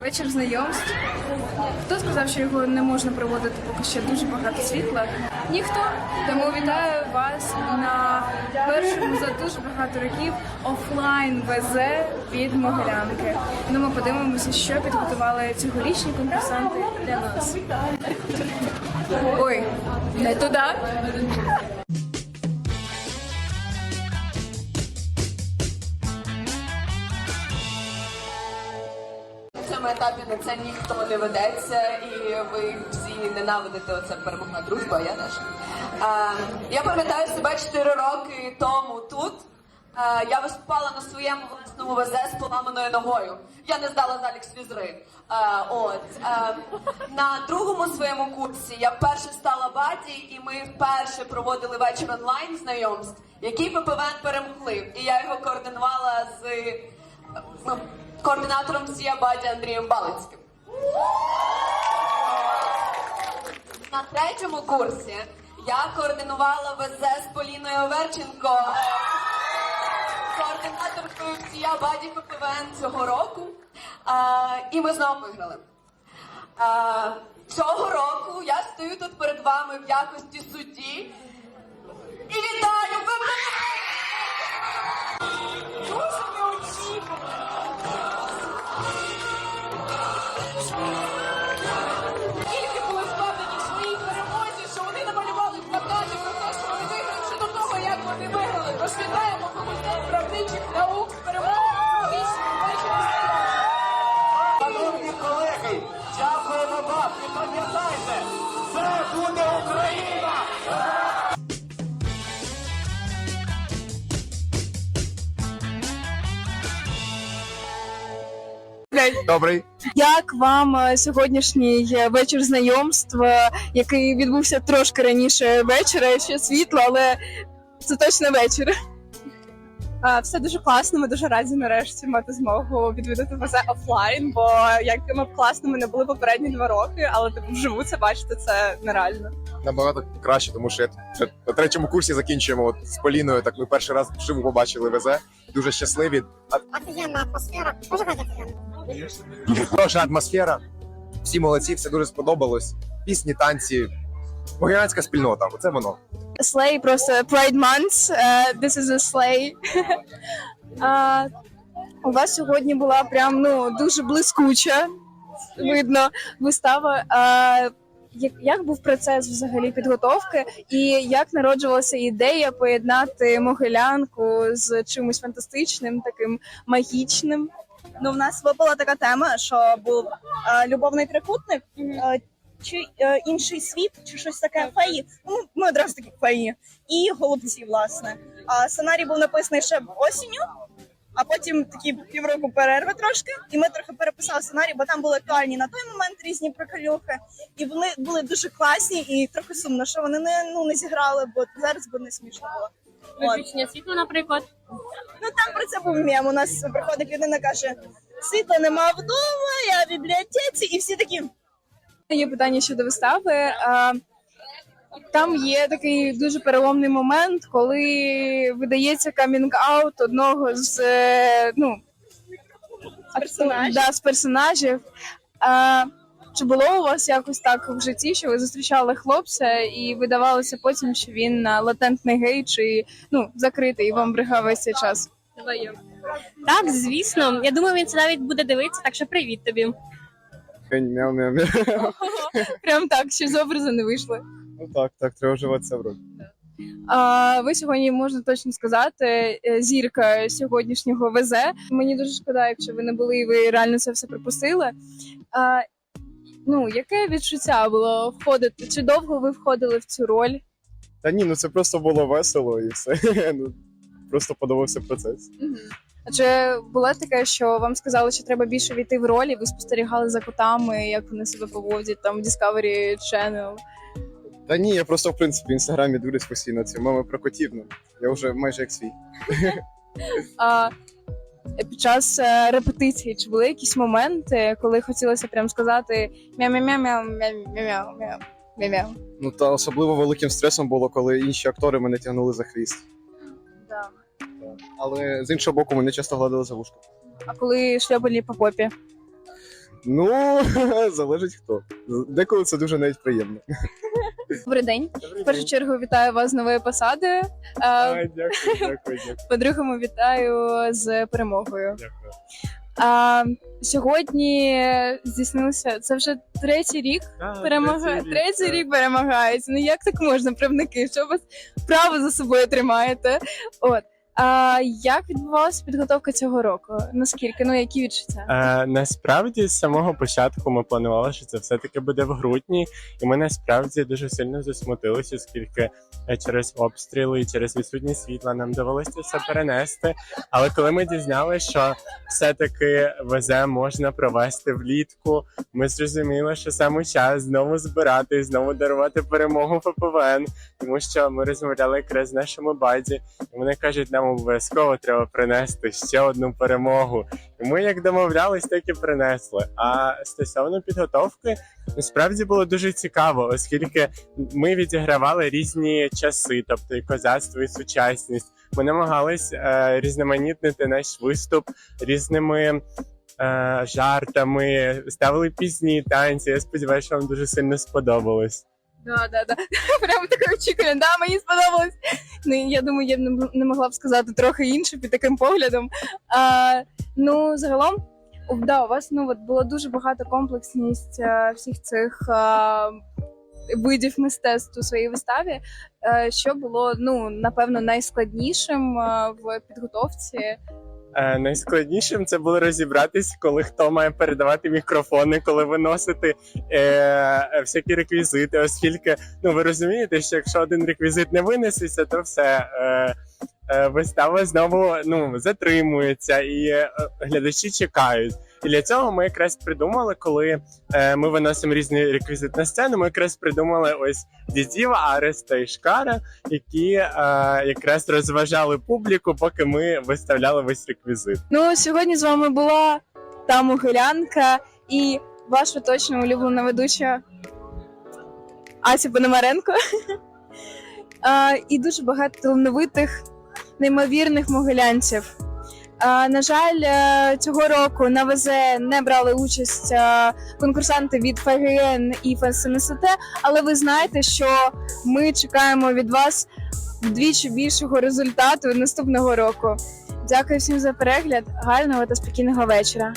Вечір знайомств. Хто сказав, що його не можна проводити, поки ще дуже багато світла? Ніхто. Тому вітаю вас на першому за дуже багато років офлайн ВЗ від Могилянки. Ну, ми подивимося, що підготували цьогорічні конкурсанти для нас. Ой, не туди. Цьому етапі на це ніхто не ведеться, і ви всі ненавидите оце перемогна дружба, а я теж. Я пам'ятаю себе 4 роки тому тут. Я виступала на своєму власному ВЗ з поламаною ногою. Я не здала залік слізри. А, от на другому своєму курсі я вперше стала баді, і ми вперше проводили вечір онлайн знайомств, який ППВН перемогли. І я його координувала з ну, координатором Сія Баді Андрієм Балицьким. На третьому курсі я координувала ВЗ з Поліною Оверченко, координаторкою Сія Баді ППВН цього року. А, і ми знову виграли. А, цього року я стою тут перед вами в якості судді і вітаю ППВН! Добрий. Як вам е, сьогоднішній е, вечір знайомств, е, який відбувся трошки раніше вечора, ще світло, але це точно вечір. Все дуже класно. Ми дуже раді нарешті мати змогу відвідати ВЗ офлайн. Бо якими б класними не були попередні два роки, але типу вживу це бачити це нереально. Набагато краще, тому що я на третьому курсі закінчуємо от з Поліною. Так ми перший раз вживу побачили ВЗ. Дуже щасливі. Офігенна атмосфера. Дуже офігенно. Хороша атмосфера. Всі молодці, все дуже сподобалось. Пісні, танці, могилянська спільнота. Оце воно. Slay просто Pride Month. е, This is a slay. А, У вас сьогодні була прям ну дуже блискуча. Видно вистава. А, як, як був процес взагалі підготовки, і як народжувалася ідея поєднати могилянку з чимось фантастичним, таким магічним? Ну, в нас була така тема, що був е, любовний трикутник, е, чи е, інший світ, чи щось таке феї. Ну, ми одразу такі феї. І голубці, власне. А сценарій був написаний ще осінню, а потім такі півроку перерви трошки, і ми трохи переписали сценарій, бо там були актуальні на той момент різні приколюхи, і вони були дуже класні, і трохи сумно, що вони не ну не зіграли, бо зараз би не смішно було. Виключення світла, наприклад. Ну там про це був мем. У нас приходить людина, каже: світла нема вдома, я в бібліотеці, і всі такі. Є питання щодо вистави. А, Там є такий дуже переломний момент, коли видається камінг-аут одного з е, ну Персонажів. Да, з персонажів. А, чи було у вас якось так в житті, що ви зустрічали хлопця і видавалося потім, що він а, латентний гей чи ну закритий і вам брехав весь цей час? Так, звісно. Я думаю, він це навіть буде дивитися, так що привіт тобі. Прям так, що з образу не вийшли. Ну так, так, треба вживатися в роль. А, ви сьогодні можна точно сказати, е, зірка сьогоднішнього ВЗ. Мені дуже шкода, якщо ви не були і ви реально це все пропустили. А, ну, яке відчуття було входити? Чи довго ви входили в цю роль? Та ні, ну це просто було весело і все. Ну, просто подобався процес. Адже було таке, що вам сказали, що треба більше війти в ролі, ви спостерігали за котами, як вони себе поводять там в Discovery Channel. Та ні, я просто в принципі в інстаграмі дивлюсь постійно ці меми про котів. Ну, я вже майже як свій. А під час е, репетиції чи були якісь моменти, коли хотілося прям сказати мяу-мяу-мяу-мяу-мяу-мяу? мяу Ну та особливо великим стресом було, коли інші актори мене тягнули за хвіст. Да. Але з іншого боку, мене часто гладили за вушко. А коли шльопали по попі? Ну, залежить хто. Деколи це дуже навіть приємно. Добрий день. В першу чергу вітаю вас з новою посадою. А, Дякую, дякую, дякую. По-другому, вітаю з перемогою. дякую. А, сьогодні здійснилося це вже третій рік. Перемагає третій рік перемагається. Ну як так можна, правники? Що ви право за собою тримаєте? От. А як відбувалася підготовка цього року? Наскільки? Ну які відчуття? Е, насправді з самого початку ми планували, що це все таки буде в грудні, і ми насправді дуже сильно засмутилися, оскільки е, через обстріли і через відсутність світла нам довелося все перенести. Але коли ми дізналися, що все-таки ВЗ можна провести влітку, ми зрозуміли, що саме час знову збирати, знову дарувати перемогу ФПВН, тому що ми розмовляли якраз з нашими баді, і вони кажуть, нам обов'язково треба принести ще одну перемогу. І ми як домовлялись, так і принесли. А стосовно підготовки, насправді було дуже цікаво, оскільки ми відігравали різні часи, тобто і козацтво, і сучасність. Ми намагались е, різноманітнити наш виступ різними. е, Жартами ставили пісні, танці. Я сподіваюся, що вам дуже сильно сподобалось. Да, да, да. Прямо таке очікування. Да, мені сподобалось. Ну, я думаю, я б не- могла б сказати трохи інше під таким поглядом. А, ну, загалом, да, у вас ну, от було дуже багато комплексність а, всіх цих а, видів мистецтв у своїй виставі, а, що було, ну, напевно, найскладнішим а, в підготовці. Е, найскладнішим це було розібратись, коли хто має передавати мікрофони, коли виносити е, е, всякі реквізити, оскільки ну ви розумієте, що якщо один реквізит не винесеться, то все. Е, е, Вистава знову ну затримується, і е, глядачі чекають. І для цього ми якраз придумали, коли е, ми виносимо різний реквізит на сцену. Ми якраз придумали ось Дідіва, Ареста і Шкара, які е, якраз розважали публіку, поки ми виставляли весь реквізит. Ну, сьогодні з вами була та Могилянка і ваша точно улюблена ведуча Ася Пономаренко. І дуже багато талановитих, неймовірних могилянців. На жаль, е, цього року на ВЗ не брали участь е, конкурсанти від ФГН і ФСНСТ, але ви знаєте, що ми чекаємо від вас вдвічі більшого результату наступного року. Дякую всім за перегляд. Гарного та спокійного вечора.